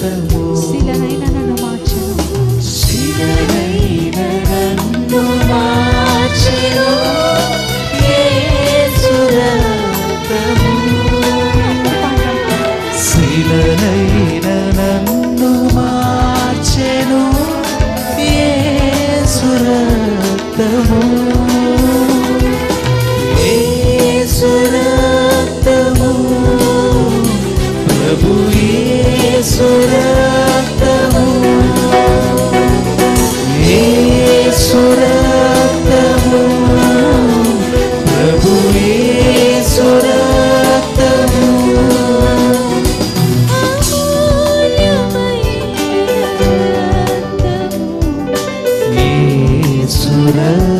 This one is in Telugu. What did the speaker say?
రక్తము శిలనైన నన్ను మార్చను. శిలనైన నన్ను మార్చను. యేసు రక్తము శిలనైన నన్ను మార్చెను యేసు రక్తము Buddha.